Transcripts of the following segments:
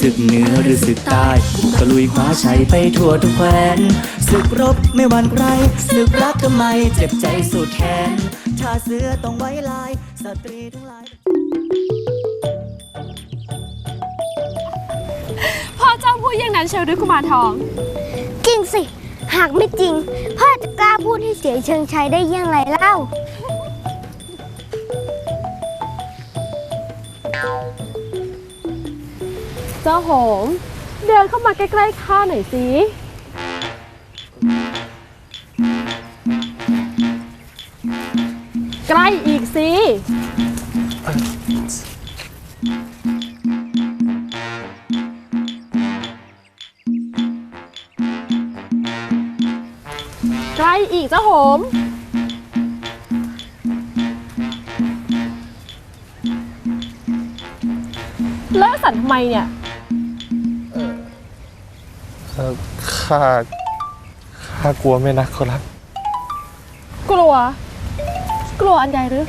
ศึกเหนือหรือศึกใต้ตะลุยคว้าชัยไปทั่วทุกแคว้นศึกรบไม่หวั่นใครศึกรักทำไมเจ็บใจสุดแขนชาติเสือต้องไว้ลายสตรีทั้งหลายพ่อเจ้าพูดอย่างนั้นเชียวหรือกุมารทอง จริงสิ หากไม่จริง พ่อจะกล้าพูดให้เสียเชิงชัยได้อยังไรเล่า เจ้าหมเดินเข้ามาใกล้ๆข้าหน่อยสิใกล้อีกสิใกล้อีกเจ้าหมเลิกสั่นทำไมเนี่ย ข้าข้ากลัวไม่นักขอรับ กลัว กลัวอันใดหรือ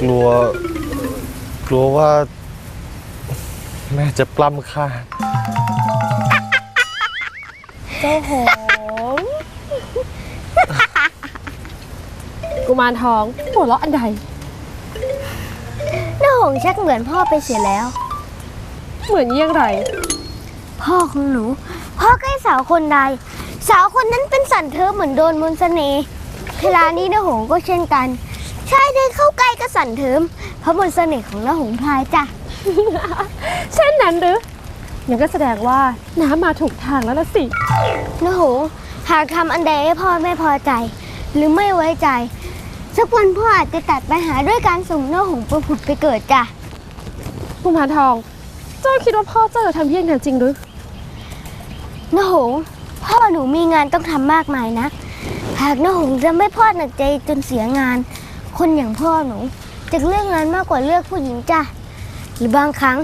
กลัว กลัวว่า แม่จะปล้ำข้าเจ้าหงกุมารทองหัวเราะอันใดน้าหงชักเหมือนพ่อไปเสียแล้ว เหมือนเยี่ยงไร พ่อของหนู พ่อใกล้สาวคนใด สาวคนนั้นเป็นสันเธอเหมือนโดนมนต์เสน่ห์เวลานี้น้าหงก็เช่นกัน ชายเดินเข้าใกล้ก็สั่นเทิมเพราะมนต์เสน่ห์ของน้าหงพลายจ้ะ เช่นนั้นหรือยังก็แสดงว่าน้ำมาถูกทางแล้วละสิน้าหงหากทำอันใดให้พ่อไม่พอใจ หรือไม่ไว้ใจ สักวันพ่ออาจจะตัดปัญหาด้วยการส่งน้าหงไปผุดไปเกิดจ้ะ กุมารทอง เจ้าคิดว่าพ่อเจ้าจะทำเยี่ยงนั้นจริงหรือ น้าหงพ่อหนูมีงานต้องทำมากมายนะ หากน้าหงจะไม่พลาดหนักใจจนเสียงาน คนอย่างพ่อหนูจะเลือกงานมากกว่าเลือกผู้หญิงจ้ะหรือบางครั้ง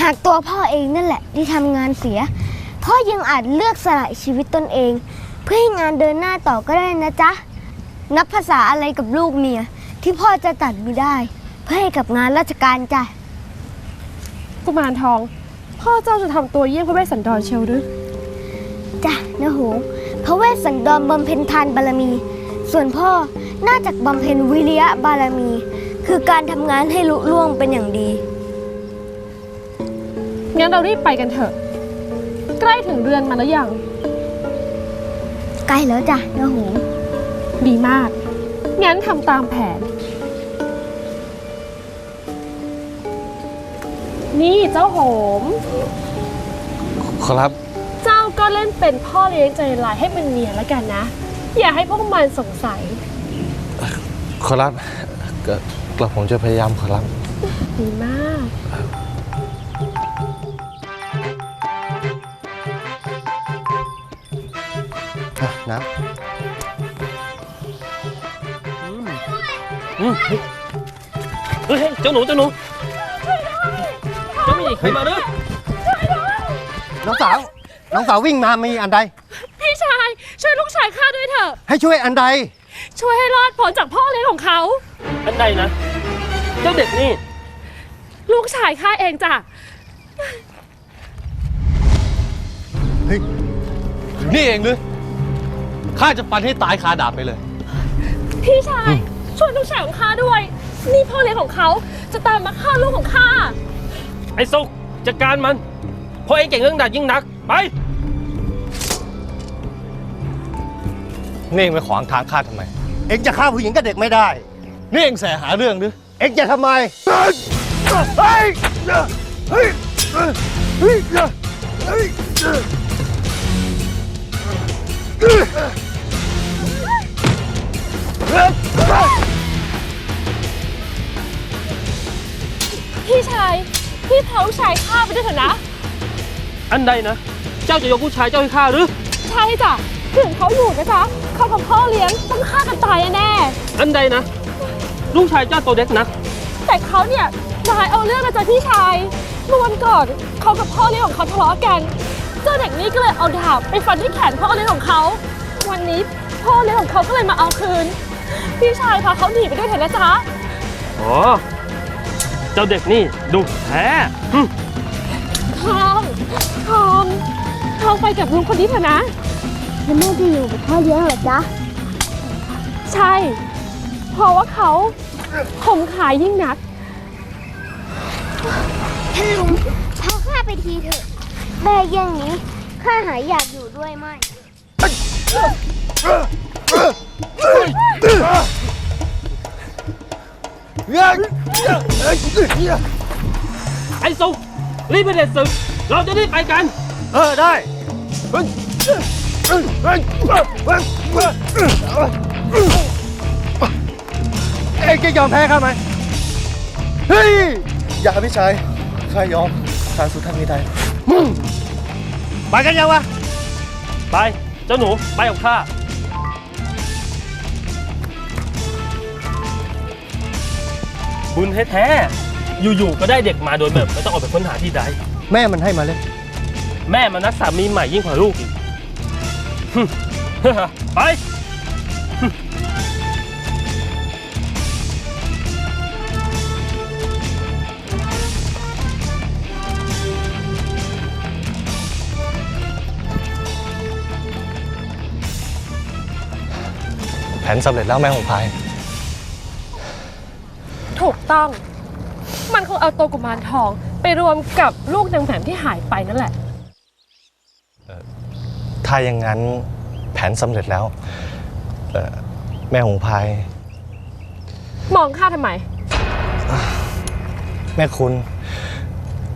หากตัวพ่อเองนั่นแหละ ที่ทำงานเสีย พ่อยังอาจเลือกสละชีวิตตนเอง เพื่อให้งานเดินหน้าต่อก็ได้นะจ๊ะนับภาษาอะไรกับลูกเมียที่พ่อจะตัดไม่ได้ เพื่อให้กับงานราชการจ้ะกุมารทอง พ่อเจ้าจะทำตัวเยี่ยงพระเวสสันดรเชียวหรือ จ้ะนะโหพระเวสสันดรบำเพ็ญทานบารมี ส่วนพ่อน่าจะบำเพ็ญวิริยะบารมี คือการทำงานให้ลุล่วงเป็นอย่างดี งั้นเรารีบไปกันเถอะ ใกล้ถึงเรือนมาแล้วยัง ใกล้แล้วจ้ะนะโหดีมาก งั้นทำตามแผน นี่เจ้าโหม ขอรับ เจ้าก็เล่นเป็นพ่อเลี้ยงใจลายให้เป็นเมียแล้วกันนะ อย่าให้พวกมันสงสัย ขอรับก็กระผมจะพยายามขอรับ ดีมากน้เฮ้ยเจ้าหนูเจ้าหนูเจ้ามีใครมาเด้อำน้องสาว น้องสาววิ่งมามีอันใด พี่ชายช่วยลูกชายข้าด้วยเถอะ ให้ช่วยอันใด ช่วยให้รอดพ้นจากพ่อเลี้ยงของเขา อันใดนะ เจ้าเด็กนี่ ลูกชายข้าเองจ้ะเฮ้ยอยู่นี่เองหรือข้าจะฟันให้ตายคาดาบไปเลย พี่ชายช่วยลูกชายของข้าด้วย นี่พ่อเลี้ยงของเขาจะตามมาฆ่าลูกของข้าไอ้สุกจัดการมันเพราะเองเก่งเรื่องดาบยิ่งนัก ไป นี่เองไปขวางทางข้าทำไม เอ็งจะฆ่าผู้หญิงกับเด็กไม่ได้ นี่เองแสหาเรื่องหรือ เอ็งจะทำไมเฮ้ยเฮ้ยเฮ้ยเฮ้ยเฮ้ยพี่ชาย พี่พาลูกชายข้าไปด้วยเถอะนะ อันใดนะเจ้าจะยกผู้ชายเจ้าให้ข้าหรือ ใช่จ้ะถึงเขาอยู่นะจ๊ะเขากับพ่อเลี้ยงต้องฆ่ากันตายแน่อันใดนะ ลูกชายเจ้าตัวเด็กนักๆแต่เขาเนี่ยนายเอาเรื่องนะจ๊ะพี่ชายเมื่อวันก่อนเขากับพ่อเลี้ยงของเขาทะเลาะกัน เจ้าเด็กนี่ก็เลยเอาดาบไปฟันที่แขนพ่อเลี้ยงของเขา วันนี้พ่อเลี้ยงของเขาก็เลยมาเอาคืน พี่ชายพาเขาหนีไปด้วยเถอะนะจ๊ะอ๋อ เจ้าเด็กนี่ดุแท้ หึไปกับลุงคนนี้เถอะนะแล้วแม่จะอยู่กับพ่อเลี้ยงเหรอจ๊ะ ใช่ เพราะว่าเขาข่มขายยิ่งนักท่านลุงพาข้าไปทีเถอะ แม่แย่งนี้ข้าหายอยากอยู่ด้วยไม่ไอ้สุกรีบไปเด็ดศึก เราจะได้ไปกัน เออได้เฮ้ยเฮ้ยเฮ้ยเฮ้ยเอ็งจะยอมแพ้ข้าไหมเฮ้ยอย่าพี่ชายข้ายอมทางสุดท้ายมีใจไปกันยังวะไปเจ้าหนูไปกับข้าบุญแท้ๆอยู่ๆก็ได้เด็กมาโดยแบบไม่ต้องออกไปค้นหาที่ใดแม่มันให้มาเล่น แม่มันนักสามีใหม่ยิ่งกว่าลูกอีกฮึ่มไป แผนสำเร็จแล้วแม่ของพาย ถูกต้อง มันคงเอาตัวกุมารทอง ไปรวมกับลูกนางแหม่มที่หายไปนั่นแหละ ถ้าอย่างนั้นแผนสำเร็จแล้วเอ่อแม่ของพายมองข้าทำไม แม่คุณ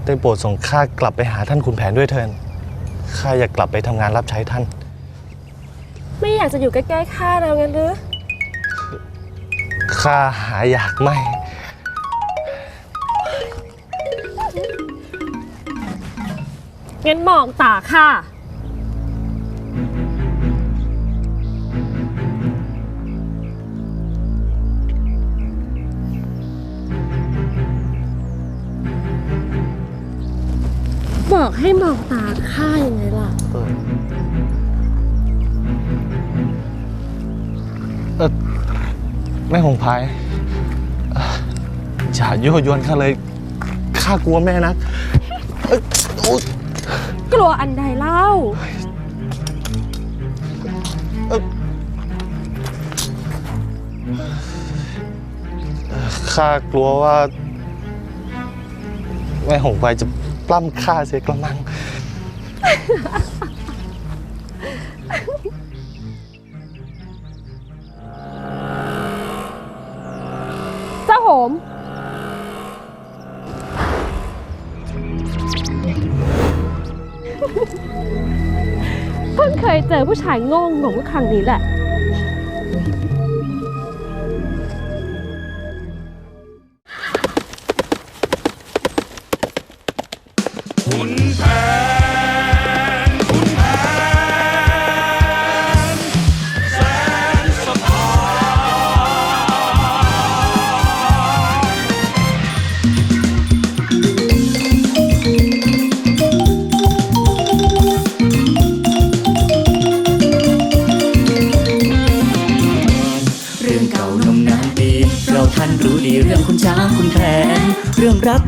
ได้โปรดส่งข้ากลับไปหาท่านคุณแผนด้วยเถินข้าอยากกลับไปทำงานรับใช้ท่าน ไม่อยากจะอยู่ใกล้ๆข้าแล้วงั้นหรือข้าหาอยากไม่ งั้นมองตาข้า บอกให้มองตาข้ายังไงล่ะแม่ของพายเอ่ออย่ายั่วยวนข้าเลยข้ากลัวแม่นะเอ้ยโอ๊ยกลัวอันใดเล่า ข้ากลัวว่า แม่ของพายจะ ปล้ำข้าเสียกระมัง เจ้าโหม เพิ่งเคยเจอผู้ชายโง่งงครั้งนี้แหละ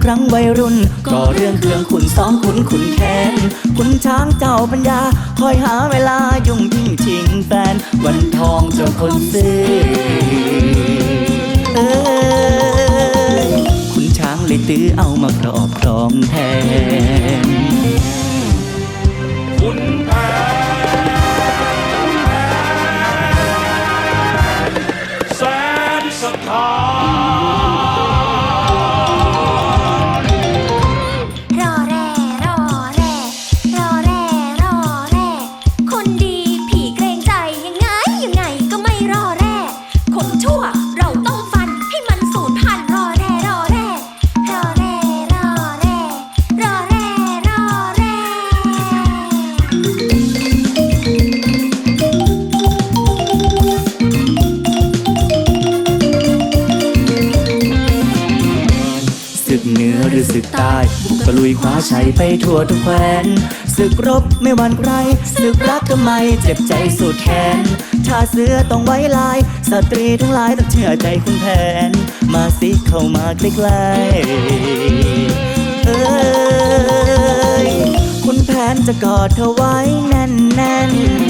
ครั้งวัยรุ่น ก็เรื่องเครื่องขุนซ้อมขุนขุนแค้นคุณช้างเจ้าปัญญา คอยหาเวลายุ่งยิ่งชิงแฟน วันทองเจ้าคนซื้อเอยคุณช้างเลยตื้อเอามาครอบครองแทนรอ ศึกใต้บุกตะลุยคว้าชัยไปทั่วทุกแคว้นศึกรบไม่หวั่นใครศึกรักทำไมเจ็บใจสุดแขนชาเสือต้องไว้ลาย สตรีทั้งหลายต้องเชื่อใจคุณแผน มาสิเข้ามาใกล้ๆเอ้ยคุณแผนจะกอดเธอไว้แน่นแน่นๆ